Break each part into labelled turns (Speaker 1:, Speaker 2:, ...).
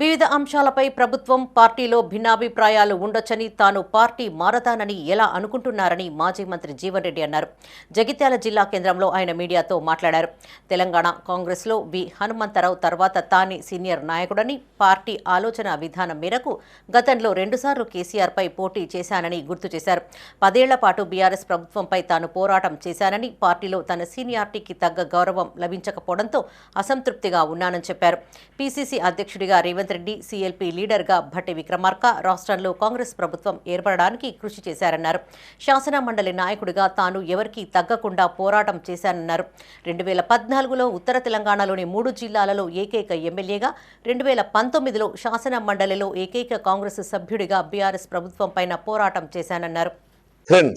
Speaker 1: వివిధ అంశాలపై ప్రభుత్వం పార్టీలో భిన్నాభిప్రాయాలు ఉండొచ్చని తాను పార్టీ మారతానని ఎలా అనుకుంటున్నారని మాజీ మంత్రి జీవన్ రెడ్డి అన్నారు. జగిత్యాల జిల్లా కేంద్రంలో ఆయన మీడియాతో మాట్లాడారు. తెలంగాణ కాంగ్రెస్లో వి. హనుమంతరావు తర్వాత తానే సీనియర్ నాయకుడని పార్టీ ఆలోచన విధానం మేరకు గతంలో రెండుసార్లు కేసీఆర్పై పోటీ చేశానని గుర్తు చేశారు. పదేళ్ళ పాటు బీఆర్ఎస్ ప్రభుత్వంపై తాను పోరాటం చేశానని పార్టీలో తన సీనియారిటీకి తగ్గ గౌరవం లభించకపోవడంతో అసంతృప్తిగా ఉన్నానని చెప్పారు. పీసీసీ అధ్యక్షుడిగా రేవంత్ రెడ్డి సీఎల్పీ లీడర్గా భట్టి విక్రమార్క రాష్ట్రంలో కాంగ్రెస్ ప్రభుత్వం ఏర్పడడానికి కృషి చేశారన్నారు. శాసన మండలి నాయకుడిగా తాను ఎవరికీ తగ్గకుండా పోరాటం చేశానన్నారు. రెండు వేల పద్నాలుగులో ఉత్తర తెలంగాణలోని మూడు జిల్లాలలో ఏకైక ఎమ్మెల్యేగా రెండు వేల పంతొమ్మిదిలో శాసన మండలిలో ఏకైక కాంగ్రెస్ సభ్యుడిగా బీఆర్ఎస్ ప్రభుత్వం పైన పోరాటం చేశానన్నారు.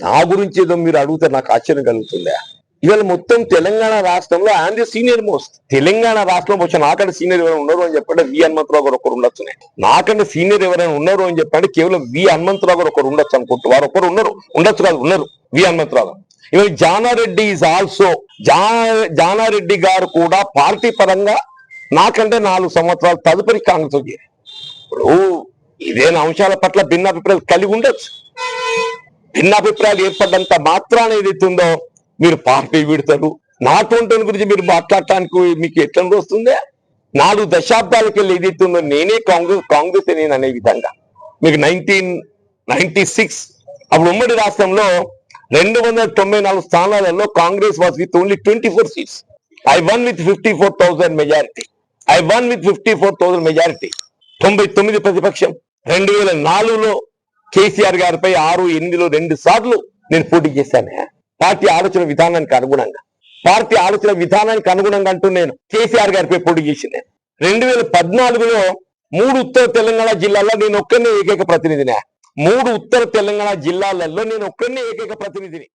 Speaker 2: నా గురించి ఏదో మీరు అడిగితే నాకు ఆశ్చర్యం కలుగుతుందా? ఇవాళ మొత్తం తెలంగాణ రాష్ట్రంలో ఆయన సీనియర్ మోస్ట్ తెలంగాణ రాష్ట్రం వచ్చిన నాకంటే సీనియర్ ఎవరైనా ఉన్నారు అని చెప్పండి వి హనుమంతరావు గారు ఒకరు ఉండొచ్చు. నాకంటే సీనియర్ ఎవరైనా ఉన్నారు అని చెప్పండి కేవలం వి హనుమంతరావు గారు ఒకరు ఉండొచ్చు అనుకుంటూ. వారు ఒకరు ఉన్నారు. ఉండొచ్చు కాదు ఉన్నారు. వి హనుమంతరావు. గారు ఇవాళ జానారెడ్డి ఈజ్ ఆల్సో జా జానారెడ్డి గారు కూడా పార్టీ పరంగా నాకంటే నాలుగు సంవత్సరాలు తదుపరి కాంగ్రెస్ ఇప్పుడు ఇదేనా అంశాల పట్ల భిన్నాభిప్రాయాలు కలిగి ఉండొచ్చు. భిన్నాభిప్రాయాలు ఏర్పడ్డంత మాత్రాన ఏదైతే ఉందో మీరు పార్టీ విడతారు నాటువంటి గురించి మీరు మాట్లాడటానికి మీకు ఎట్లా వస్తుందే? నాలుగు దశాబ్దాలకి వెళ్ళి ఏదైతే నేనే కాంగ్రెస్ కాంగ్రెస్ నేను అనే విధంగా. మీకు నైన్టీన్ నైన్టీ సిక్స్ అప్పుడు ఉమ్మడి రాష్ట్రంలో రెండు వందల తొంభై నాలుగు స్థానాలలో Congress was with only twenty four seats. I won with fifty four thousand majority I won with fifty four thousand majority తొంభై తొమ్మిది ప్రతిపక్షం. రెండు వేల నాలుగులో కేసీఆర్ గారిపై ఆరు ఎనిమిదిలో రెండు సార్లు నేను పోటీ చేశాను. పార్టీ ఆలోచన విధానానికి అనుగుణంగా. పార్టీ ఆలోచన విధానానికి అనుగుణంగా అంటూ నేను కేసీఆర్ గారిపై పోటీ చేసిన రెండు వేల పద్నాలుగులో మూడు ఉత్తర తెలంగాణ జిల్లాల్లో నేను ఒక్కనే ఏకైక ప్రతినిధినే. మూడు ఉత్తర తెలంగాణ జిల్లాలలో నేను ఒక్కనే ఏకైక ప్రతినిధిని.